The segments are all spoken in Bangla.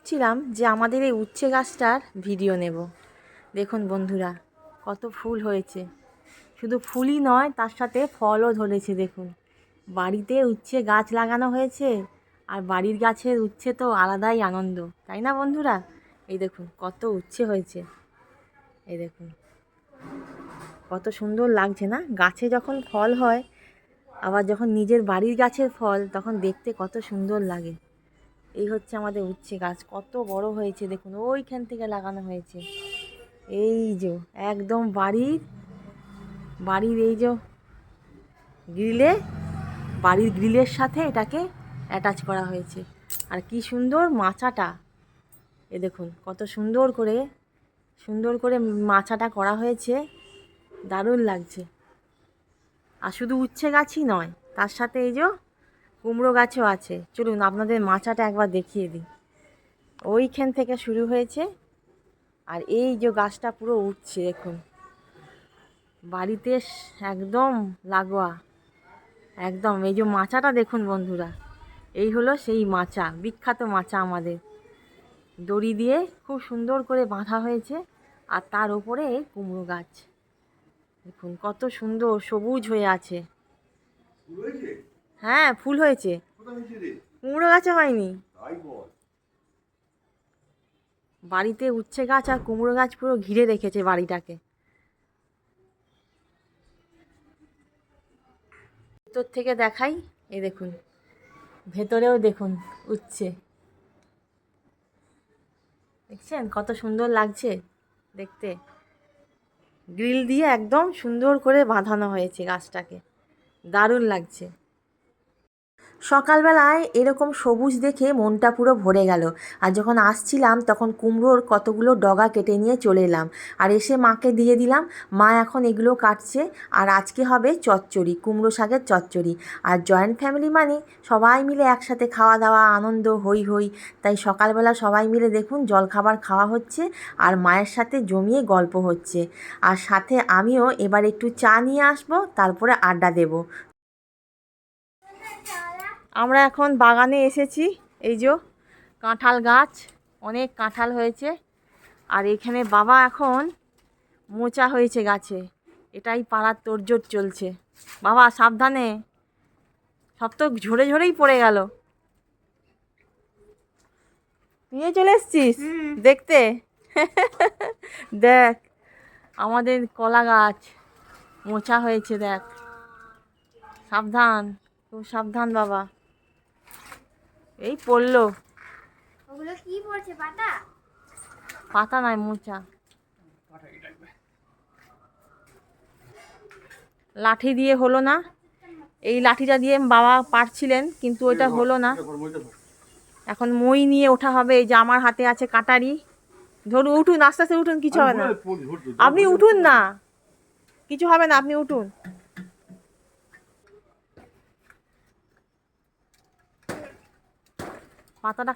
ভাবছিলাম যে আমাদের এই উচ্ছে গাছটার ভিডিও নেব। দেখুন বন্ধুরা, কত ফুল হয়েছে। শুধু ফুলই নয়, তার সাথে ফলও ধরেছে, দেখুন। বাড়িতে উচ্ছে গাছ লাগানো হয়েছে, আর বাড়ির গাছের উচ্ছে তো আলাদাই আনন্দ, তাই না বন্ধুরা? এই দেখুন, কত উচ্ছে হয়েছে। এই দেখুন, কত সুন্দর লাগছে না? গাছে যখন ফল হয়, আবার যখন নিজের বাড়ির গাছের ফল, তখন দেখতে কত সুন্দর লাগে। এই হচ্ছে আমাদের উচ্ছে গাছ। কত বড় হয়েছে দেখুন, ওইখান থেকে লাগানো হয়েছে। এই যে, একদম বাড়ির বাড়ির এই যে গ্রিলে, বাড়ির গ্রিলের সাথে এটাকে অ্যাটাচ করা হয়েছে। আর কি সুন্দর মাচাটা। এ দেখুন, কত সুন্দর করে সুন্দর করে মাচাটা করা হয়েছে। দারুণ লাগছে। আর শুধু উচ্ছে গাছই নয়, তার সাথে এই যে কুমড়ো গাছও আছে। চলুন আপনাদের মাচাটা একবার দেখিয়ে দিই। ওইখান থেকে শুরু হয়েছে। আর এই যে গাছটা পুরো উঠছে, দেখুন। বাড়িতে একদম লাগোয়া। একদম, এই যে মাচাটা দেখুন বন্ধুরা। এই হলো সেই মাচা, বিখ্যাত মাচা আমাদের। দড়ি দিয়ে খুব সুন্দর করে বাঁধা হয়েছে। আর তার ওপরে এই কুমড়ো গাছ। দেখুন, কত সুন্দর সবুজ হয়ে আছে। হ্যাঁ ফুল হয়েছে। কুমড়ো গাছে হয়নি। বাড়িতে উচ্ছে গাছ আর কুমড়ো গাছ পুরো ঘিরে রেখেছে বাড়িটাকে। ভেতর থেকে দেখাই এ দেখুন। ভেতরেও দেখুন উচ্ছে। দেখছেন কত সুন্দর লাগছে দেখতে? গ্রিল দিয়ে একদম সুন্দর করে বাঁধানো হয়েছে গাছটাকে। দারুণ লাগছে। সকালবেলায় এরকম সবুজ দেখে মনটা পুরো ভরে গেল। আর যখন আসছিলাম, তখন কুমড়োর কতগুলো ডগা কেটে নিয়ে চলে এলাম। আর এসে মাকে দিয়ে দিলাম, মা, এখন এগুলো কাটছে, আর আজকে হবে চচ্চড়ি, কুমড়ো শাকের চচ্চড়ি। আর জয়েন্ট ফ্যামিলি মানে সবাই মিলে একসাথে খাওয়া দাওয়া, আনন্দ হই হই তাই সকালবেলা সবাই মিলে দেখুন জলখাবার খাওয়া হচ্ছে আর মায়ের সাথে জমিয়ে গল্প হচ্ছে। আর সাথে আমিও এবার একটু চা নিয়ে আসব, তারপরে আড্ডা দেবো। আমরা এখন বাগানে এসেছি এই যে কাঁঠাল গাছ অনেক কাঁঠাল হয়েছে। আর এখানে বাবা এখন মোচা হয়েছে গাছে এটাই পাড়ার তোড়জোড় চলছে। বাবা সাবধানে সব তো ঝরে ঝরেই পড়ে গেল। নিয়ে চলে এসছিস? দেখতে? দেখ আমাদের কলা গাছ মোচা হয়েছে দেখ। সাবধান খুব সাবধান বাবা। এই পড়ল। ওগুলো কি পড়ছে পাতা? পাতা নাই মোচা। লাঠি দিয়ে হলো না। এই লাঠিটা দিয়ে বাবা পারছিলেন কিন্তু ওইটা হলো না। এখন মই নিয়ে ওঠা হবে এই যে আমার হাতে আছে কাটারি। ধরুন উঠুন আস্তে আস্তে উঠুন কিছু হবে না। আপনি উঠুন না। কিছু হবে না আপনি উঠুন। পাতাটা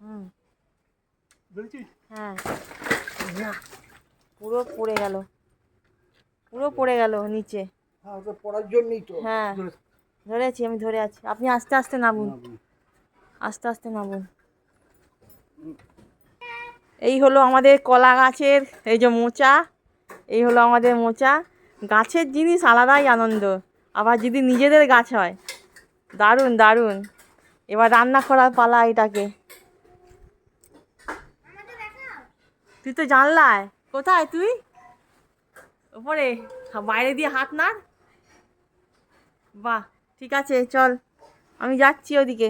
হুম। হ্যাঁ। পুরো পড়ে গেল। পুরো পড়ে গেল নিচে। হ্যাঁ পড়ার জন্যই তো। হ্যাঁ। ধরেছি আমি ধরে আছি। আপনি আস্তে আস্তে নামুন। আস্তে আস্তে নামুন। এই হলো আমাদের কলা গাছের এই যে মোচা এই হলো আমাদের মোচা। গাছের জিনিস আলাদাই আনন্দ। আবার যদি নিজেদের গাছ হয়, দারুণ দারুণ। এবার রান্না করার পালা এটাকে। তুই তো জানলায়। কোথায় তুই? ওপরে। বাইরে দিয়ে হাত নাড়। বাহ, ঠিক আছে, চল। আমি যাচ্ছি ওদিকে।